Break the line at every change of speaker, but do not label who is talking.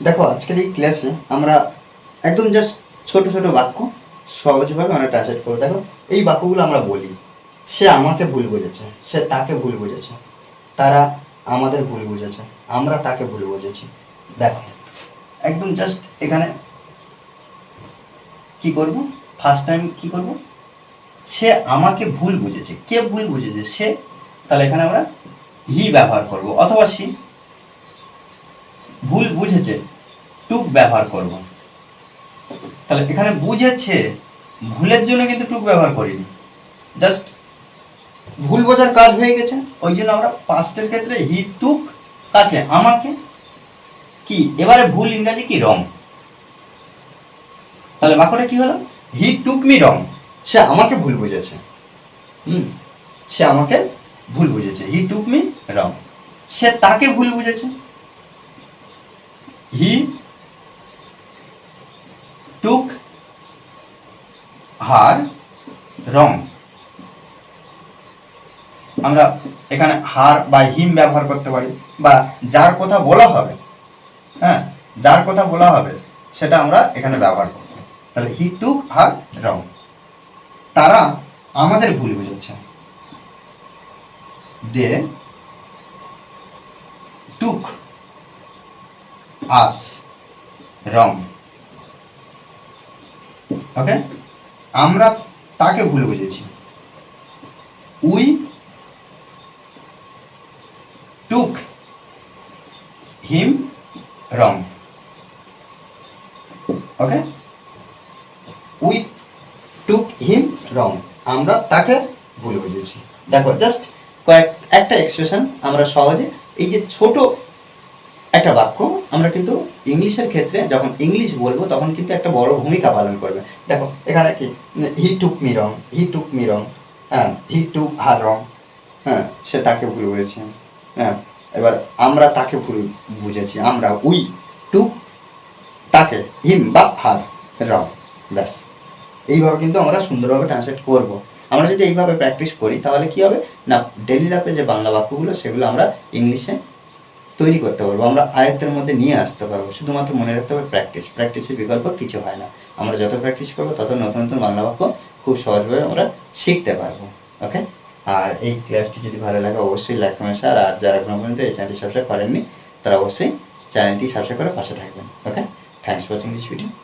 দেখো, আজকের এই ক্লাসে আমরা একদম জাস্ট ছোট ছোট বাক্য সহজভাবে আমরা ট্রান্সলেট করব। দেখো, এই বাক্যগুলো আমরা বলি। সে আমাকে ভুল বুঝেছে, সে তাকে ভুল বুঝেছে, তারা আমাদের ভুল বুঝেছে, আমরা তাকে ভুল বুঝেছি। দেখো, একদম জাস্ট এখানে কি করব? ফার্স্ট টাইম কি করব? সে আমাকে ভুল বুঝেছে। কে ভুল বুঝেছে? সে, তাহলে এখানে আমরা হি ব্যবহার করব, অথবা সি ভুল বুঝেছে, টুক ব্যবহার করব। তাহলে এখানে বুঝেছে, ভুলের জন্য কিন্তু টুক ব্যবহার করিনি। জাস্ট ভুল বোঝার কাজ হয়ে গেছে, ওই জন্য আমরা পাস্টের ক্ষেত্রে হি টুক কাকে, আমাকে, কি, এবারে ভুল ইংরাজি কি রং তাহলে বাক্যটা কি হলো? হি টুক মি রং সে আমাকে ভুল বুঝেছে। হুম, সে আমাকে ভুল বুঝেছে। হি টুক মি রং সে তাকে ভুল বুঝেছে। হি টুক হার রং আমরা এখানে হার বা হিম ব্যবহার করতে পারি, বা যার কথা বলা হবে হ্যাঁ যার কথা বলা হবে, সেটা আমরা এখানে ব্যবহার করব। তাহলে হি টুক হার রং তারা আমাদের ভুল বুঝেছে। দে টুক আস, রং। ওকে আমরা তাকে ভুল বুঝেছি। We took him wrong okay we টুক হিম রং আমরা তাকে ভুল বুঝেছি। দেখো জাস্ট কয়েক, একটা এক্সপ্রেশন আমরা সহজে, এই যে ছোট একটা বাক্য, আমরা কিন্তু ইংলিশের ক্ষেত্রে যখন ইংলিশ বলব, তখন কিন্তু একটা বড় ভূমিকা পালন করবে। দেখো, এখানে কি? হি টুক মি রং হি টুক মি রং হ্যাঁ হি টুক হার রং হ্যাঁ সে তাকে ভুল বুঝেছে হ্যাঁ এবার আমরা তাকে ভুল বুঝেছি, আমরা উই টুক তাকে হিম বা হার রং ব্যাস। এইভাবে কিন্তু আমরা সুন্দরভাবে ট্রান্সলেট করব। আমরা যদি এইভাবে প্র্যাকটিস করি, তাহলে কি হবে? না ডেলি লাইফে যে বাংলা বাক্যগুলো, সেগুলো আমরা ইংলিশে তৈরি করতে পারব, আমরা আয়ত্তের মধ্যে নিয়ে আসতে পারব, শুধুমাত্র মনে রাখতে হবে প্র্যাকটিস প্র্যাকটিসের বিকল্প কিছু হয় না। আমরা যত প্র্যাকটিস করব, তত নতুন নতুন বাংলা বাক্য খুব সহজভাবে আমরা শিখতে পারব ওকে আর এই ক্লাসটি যদি ভালো লাগে, অবশ্যই লাইক কমেন্ট শেয়ার আর যারা এখনও পর্যন্ত এই চ্যানেলটি সাবস্ক্রাইব করেননি, তারা অবশ্যই চ্যানেলটি সাবস্ক্রাইব করে পাশে থাকবেন okay thanks for watching this video